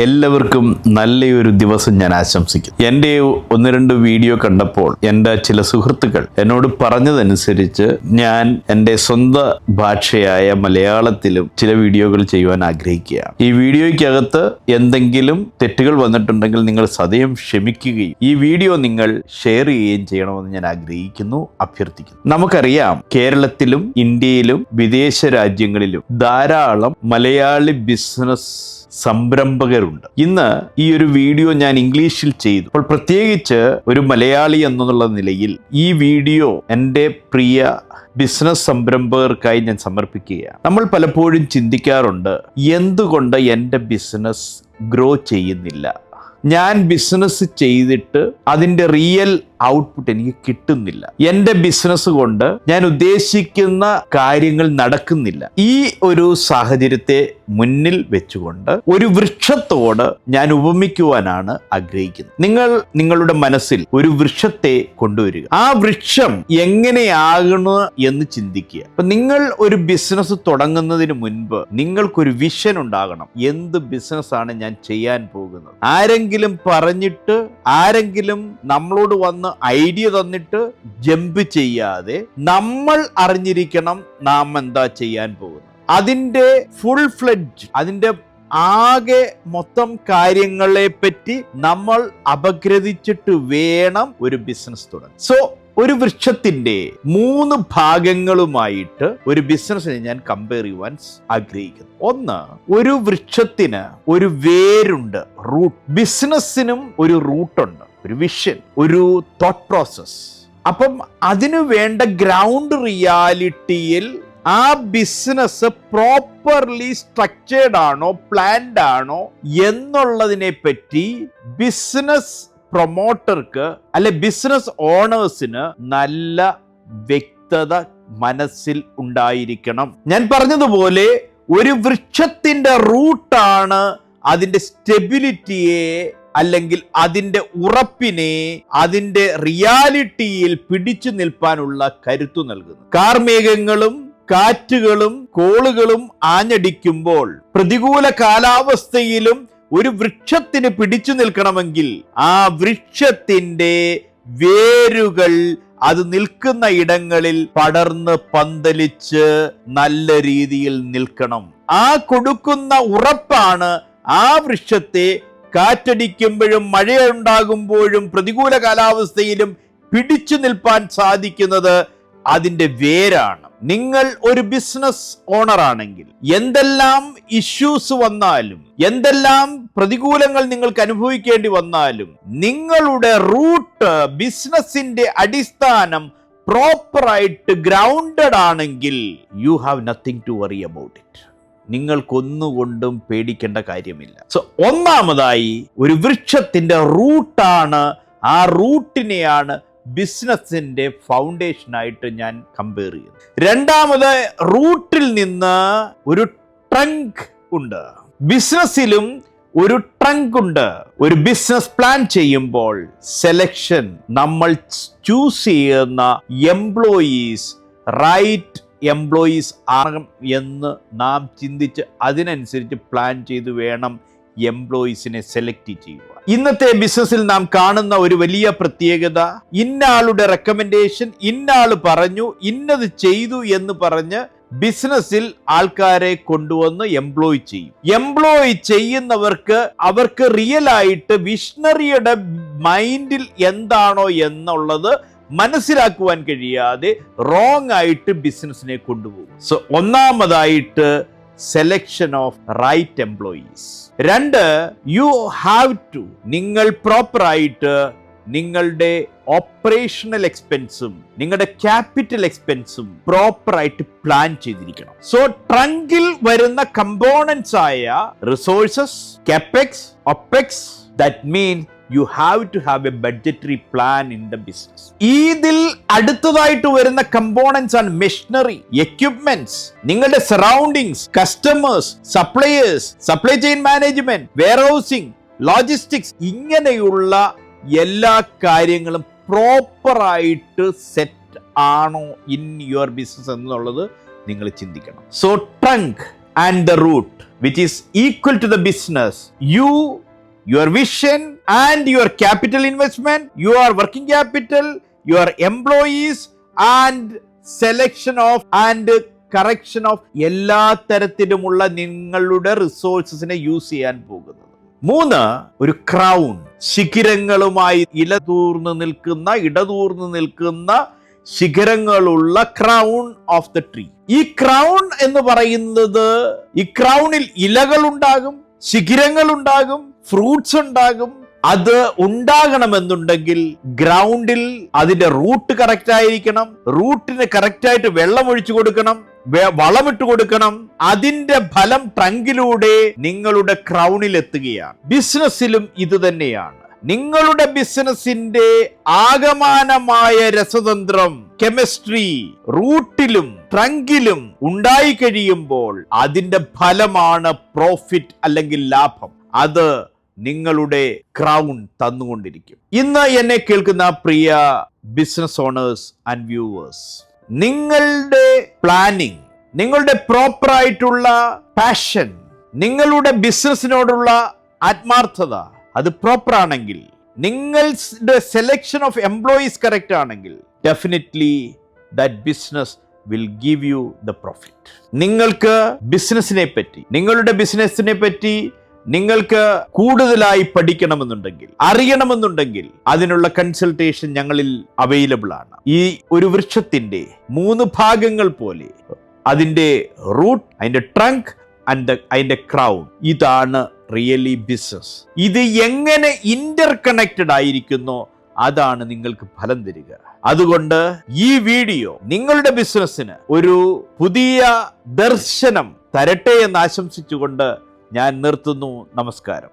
എല്ലാവർക്കും നല്ലൊരു ദിവസം ഞാൻ ആശംസിക്കുന്നു. എന്റെ ഒന്ന് രണ്ട് വീഡിയോ കണ്ടപ്പോൾ എന്റെ ചില സുഹൃത്തുക്കൾ എന്നോട് പറഞ്ഞതനുസരിച്ച് ഞാൻ എന്റെ സ്വന്തം ഭാഷയായ മലയാളത്തിലും ചില വീഡിയോകൾ ചെയ്യുവാൻ ആഗ്രഹിക്കുകയാണ്. ഈ വീഡിയോയ്ക്കകത്ത് എന്തെങ്കിലും തെറ്റുകൾ വന്നിട്ടുണ്ടെങ്കിൽ നിങ്ങൾ സദയം ക്ഷമിക്കുകയും ഈ വീഡിയോ നിങ്ങൾ ഷെയർ ചെയ്യുകയും ചെയ്യണമെന്ന് ഞാൻ ആഗ്രഹിക്കുന്നു അഭ്യർത്ഥിക്കുന്നു. നമുക്കറിയാം കേരളത്തിലും ഇന്ത്യയിലും വിദേശ രാജ്യങ്ങളിലും ധാരാളം മലയാളി ബിസിനസ് സംരംഭകരുണ്ട് ഇന്ന് ഈ ഒരു വീഡിയോ ഞാൻ ഇംഗ്ലീഷിൽ ചെയ്തു. അപ്പോൾ പ്രത്യേകിച്ച് ഒരു മലയാളി എന്നുള്ള നിലയിൽ ഈ വീഡിയോ എന്റെ പ്രിയ ബിസിനസ് സംരംഭകർക്കായി ഞാൻ സമർപ്പിക്കുകയാണ്. നമ്മൾ പലപ്പോഴും ചിന്തിക്കാറുണ്ട് എന്തുകൊണ്ട് എന്റെ ബിസിനസ് ഗ്രോ ചെയ്യുന്നില്ല? ഞാൻ ബിസിനസ് ചെയ്തിട്ട് അതിന്റെ റിയൽ ഔട്ട്പുട്ട് എനിക്ക് കിട്ടുന്നില്ല. എന്റെ ബിസിനസ് കൊണ്ട് ഞാൻ ഉദ്ദേശിക്കുന്ന കാര്യങ്ങൾ നടക്കുന്നില്ല. ഈ ഒരു സാഹചര്യത്തെ മുന്നിൽ വെച്ചുകൊണ്ട് ഒരു വൃക്ഷത്തോട് ഞാൻ ഉപമിക്കുവാനാണ് ആഗ്രഹിക്കുന്നത്. നിങ്ങൾ നിങ്ങളുടെ മനസ്സിൽ ഒരു വൃക്ഷത്തെ കൊണ്ടുവരിക. ആ വൃക്ഷം എങ്ങനെയാകണം എന്ന് ചിന്തിക്കുക. അപ്പൊ നിങ്ങൾ ഒരു ബിസിനസ് തുടങ്ങുന്നതിന് മുൻപ് നിങ്ങൾക്കൊരു വിഷൻ ഉണ്ടാകണം. എന്ത് ബിസിനസ് ആണ് ഞാൻ ചെയ്യാൻ പോകുന്നത്? ആരെങ്കിലും പറഞ്ഞിട്ട് ആരെങ്കിലും നമ്മളോട് വന്ന് ഐഡിയ തന്നിട്ട് ജമ്പ് ചെയ്യാതെ നമ്മൾ അറിഞ്ഞിരിക്കണം നാം എന്താ ചെയ്യാൻ പോകുന്നത്. അതിന്റെ ഫുൾ ഫ്ലഡ്ജ് അതിന്റെ ആകെ മൊത്തം കാര്യങ്ങളെ പറ്റി നമ്മൾ അപഗ്രഥിച്ചിട്ട് വേണം ഒരു ബിസിനസ് തുടങ്ങാൻ. സോ ഒരു വൃക്ഷത്തിന്റെ മൂന്ന് ഭാഗങ്ങളുമായിട്ട് ഒരു ബിസിനസ്സിനെ ഞാൻ കമ്പയർ ചെയ്യുവാൻ ആഗ്രഹിക്കുന്നു. ഒന്ന് ഒരു വൃക്ഷത്തിന് ഒരു വേരുണ്ട് റൂട്ട് ബിസിനസ്സിനും ഒരു റൂട്ടുണ്ട് ഒരു വിഷൻ ഒരു തോട്ട് പ്രോസസ് അപ്പം അതിനു വേണ്ട ഗ്രൗണ്ട് റിയാലിറ്റിയിൽ ആ ബിസിനസ് പ്രോപ്പർലി സ്ട്രക്ചേർഡ് ആണോ പ്ലാൻഡ് ആണോ എന്നുള്ളതിനെ പറ്റി ബിസിനസ് പ്രൊമോട്ടർക്ക് അല്ലെ ബിസിനസ് ഓണേഴ്സിന് നല്ല വ്യക്തത മനസ്സിൽ ഉണ്ടായിരിക്കണം. ഞാൻ പറഞ്ഞതുപോലെ ഒരു വൃക്ഷത്തിന്റെ റൂട്ടാണ് അതിന്റെ സ്റ്റെബിലിറ്റിയെ അല്ലെങ്കിൽ അതിന്റെ ഉറപ്പിനെ അതിന്റെ റിയാലിറ്റിയിൽ പിടിച്ചു നിൽപ്പാനുള്ള കരുത്തു നൽകുന്നു കാർമേഘങ്ങളും കാറ്റുകളും കോളുകളും ആഞ്ഞടിക്കുമ്പോൾ പ്രതികൂല കാലാവസ്ഥയിലും ഒരു വൃക്ഷത്തിന് പിടിച്ചു നിൽക്കണമെങ്കിൽ ആ വൃക്ഷത്തിന്റെ വേരുകൾ അത് നിൽക്കുന്ന ഇടങ്ങളിൽ പടർന്ന് പന്തലിച്ച് നല്ല രീതിയിൽ നിൽക്കണം. ആ കൊടുക്കുന്ന ഉറപ്പാണ് ആ വൃക്ഷത്തെ കാറ്റടിക്കുമ്പോഴും മഴയുണ്ടാകുമ്പോഴും പ്രതികൂല കാലാവസ്ഥയിലും പിടിച്ചു നിൽപ്പാൻ സാധിക്കുന്നത് അതിന്റെ വേരാണ്. നിങ്ങൾ ഒരു ബിസിനസ് ഓണർ ആണെങ്കിൽ എന്തെല്ലാം ഇഷ്യൂസ് വന്നാലും എന്തെല്ലാം പ്രതികൂലങ്ങൾ നിങ്ങൾക്ക് അനുഭവിക്കേണ്ടി വന്നാലും നിങ്ങളുടെ റൂട്ട് ബിസിനസിന്റെ അടിസ്ഥാനം പ്രോപ്പറായിട്ട് ഗ്രൗണ്ടഡ് ആണെങ്കിൽ you have nothing to worry about it നിങ്ങൾക്കൊന്നുകൊണ്ടും പേടിക്കേണ്ട കാര്യമില്ല. സോ ഒന്നാമതായി ഒരു വൃക്ഷത്തിന്റെ റൂട്ടാണ് ആ റൂട്ടിനെയാണ് ബിസിനസിന്റെ ഫൗണ്ടേഷനായിട്ട് ഞാൻ കമ്പയർ ചെയ്യുന്നു. രണ്ടാമത് റൂട്ടിൽ നിന്ന് ഒരു ട്രങ്ക് ഉണ്ട്. ബിസിനസ്സിലും ഒരു ട്രങ്ക് ഉണ്ട്. ഒരു ബിസിനസ് പ്ലാൻ ചെയ്യുമ്പോൾ സെലക്ഷൻ നമ്മൾ ചൂസ് ചെയ്യുന്ന എംപ്ലോയീസ് റൈറ്റ് എംപ്ലോയീസ് ആകും എന്ന് നാം ചിന്തിച്ച് അതിനനുസരിച്ച് പ്ലാൻ ചെയ്ത് വേണം എംപ്ലോയീസിനെ സെലക്ട് ചെയ്യുക ഇന്നത്തെ ബിസിനസ്സിൽ നാം കാണുന്ന ഒരു വലിയ പ്രത്യേകത ഇന്നാളുടെ റെക്കമെൻഡേഷൻ ഇന്നാൾ പറഞ്ഞു ഇന്നത് ചെയ്തു എന്ന് പറഞ്ഞ് ബിസിനസ്സിൽ ആൾക്കാരെ കൊണ്ടുവന്ന് എംപ്ലോയ് ചെയ്യും. എംപ്ലോയ് ചെയ്യുന്നവർക്ക് അവർക്ക് റിയൽ ആയിട്ട് വിഷണറിയുടെ മൈൻഡിൽ എന്താണോ എന്നുള്ളത് മനസ്സിലാക്കുവാൻ കഴിയാതെ റോങ് ആയിട്ട് ബിസിനസ്സിനെ കൊണ്ടുപോകും. സോ ഒന്നാമതായിട്ട് സെലക്ഷൻ ഓഫ് റൈറ്റ് എംപ്ലോയീസ് രണ്ട് യു ഹാവ് ടു നിങ്ങൾ പ്രോപ്പറായിട്ട് നിങ്ങളുടെ ഓപ്പറേഷണൽ എക്സ്പെൻസും നിങ്ങളുടെ ക്യാപിറ്റൽ എക്സ്പെൻസും പ്രോപ്പറായിട്ട് പ്ലാൻ ചെയ്തിരിക്കണം. സോ ട്രങ്കിൽ വരുന്ന കമ്പോണൻസ് ആയ resources capex opex that mean you have to have a budgetary plan in the business ഇതിൽ അടുത്തതായിട്ട് വരുന്ന കമ്പോണൻസ് ആണ് മെഷീനറി എക്യുപ്മെന്റ്സ് നിങ്ങളുടെ surroundings customers suppliers supply chain management warehousing logistics ഇങ്ങനെയുള്ള എല്ലാ കാര്യങ്ങളും പ്രോപ്പറായിട്ട് സെറ്റ് ആണോ ഇൻ യുവർ ബിസിനസ് എന്നുള്ളത് നിങ്ങൾ ചിന്തിക്കണം. So trunk and the root which is equal to the business you your vision and your capital investment your working capital your employees and selection of and correction of എല്ലാ തരത്തിലുമുള്ള നിങ്ങളുടെ റിസോഴ്സസിനെ use ചെയ്യാൻ പോകുന്നത്. മൂന്ന് ഒരു ക്രൗൺ ശിഖിരങ്ങളുമായി ഇലതൂർന്ന് നിൽക്കുന്ന ഇടതൂർന്ന് നിൽക്കുന്ന ശിഖരങ്ങളുള്ള ക്രൗൺ ഓഫ് ദ ട്രീ ഈ ക്രൗൺ എന്ന് പറയുന്നത് ഈ ക്രൗണിൽ ഇലകൾ ഉണ്ടാകും ശിഖിരങ്ങൾ ഉണ്ടാകും ഫ്രൂട്ട്സ് ഉണ്ടാകും. അത് ഉണ്ടാകണമെന്നുണ്ടെങ്കിൽ ഗ്രൗണ്ടിൽ അതിന്റെ റൂട്ട് കറക്റ്റ് ആയിരിക്കണം. റൂട്ടിന് കറക്റ്റ് ആയിട്ട് വെള്ളം ഒഴിച്ചു കൊടുക്കണം. വളമിട്ട് കൊടുക്കണം. അതിന്റെ ഫലം ട്രങ്കിലൂടെ നിങ്ങളുടെ ക്രൗണിൽ എത്തുകയാണ്. ബിസിനസ്സിലും ഇത് തന്നെയാണ്. നിങ്ങളുടെ ബിസിനസിന്റെ ആകമാനമായ രസതന്ത്രം കെമിസ്ട്രി റൂട്ടിലും ട്രങ്കിലും ഉണ്ടായി കഴിയുമ്പോൾ അതിന്റെ ഫലമാണ് പ്രോഫിറ്റ് അല്ലെങ്കിൽ ലാഭം. അത് നിങ്ങളുടെ ക്രൗൺ തന്നുകൊണ്ടിരിക്കും. ഇന്ന് എന്നെ കേൾക്കുന്ന പ്രിയ ബിസിനസ് ഓണേഴ്സ് ആൻഡ് വ്യൂവേഴ്സ് നിങ്ങളുടെ പ്ലാനിങ് നിങ്ങളുടെ പ്രോപ്പറായിട്ടുള്ള പാഷൻ നിങ്ങളുടെ ബിസിനസ്സിനോടുള്ള ആത്മാർത്ഥത അത് പ്രോപ്പർ ആണെങ്കിൽ നിങ്ങളുടെ സെലക്ഷൻ ഓഫ് എംപ്ലോയീസ് കറക്റ്റ് ആണെങ്കിൽ definitely that business will give you the profit നിങ്ങൾക്ക് ബിസിനസ്സിനെ പറ്റി നിങ്ങളുടെ ബിസിനസ്സിനെ പറ്റി നിങ്ങൾക്ക് കൂടുതലായി പഠിക്കണമെന്നുണ്ടെങ്കിൽ അറിയണമെന്നുണ്ടെങ്കിൽ അതിനുള്ള കൺസൾട്ടേഷൻ ഞങ്ങളിൽ അവൈലബിൾ ആണ്. ഈ ഒരു വൃക്ഷത്തിന്റെ മൂന്ന് ഭാഗങ്ങൾ പോലെ അതിന്റെ റൂട്ട് അതിന്റെ ട്രങ്ക് ആൻഡ് അതിന്റെ ക്രൗൺ ഇതാണ് റിയലി ബിസിനസ് ഇത് എങ്ങനെ ഇന്റർ കണക്റ്റഡ് ആയിരിക്കുന്നു അതാണ് നിങ്ങൾക്ക് ഫലം തരിക. അതുകൊണ്ട് ഈ വീഡിയോ നിങ്ങളുടെ ബിസിനസ്സിന് ഒരു പുതിയ ദർശനം തരട്ടെ എന്ന് ആശംസിച്ചുകൊണ്ട് ഞാൻ നിർത്തുന്നു. നമസ്കാരം.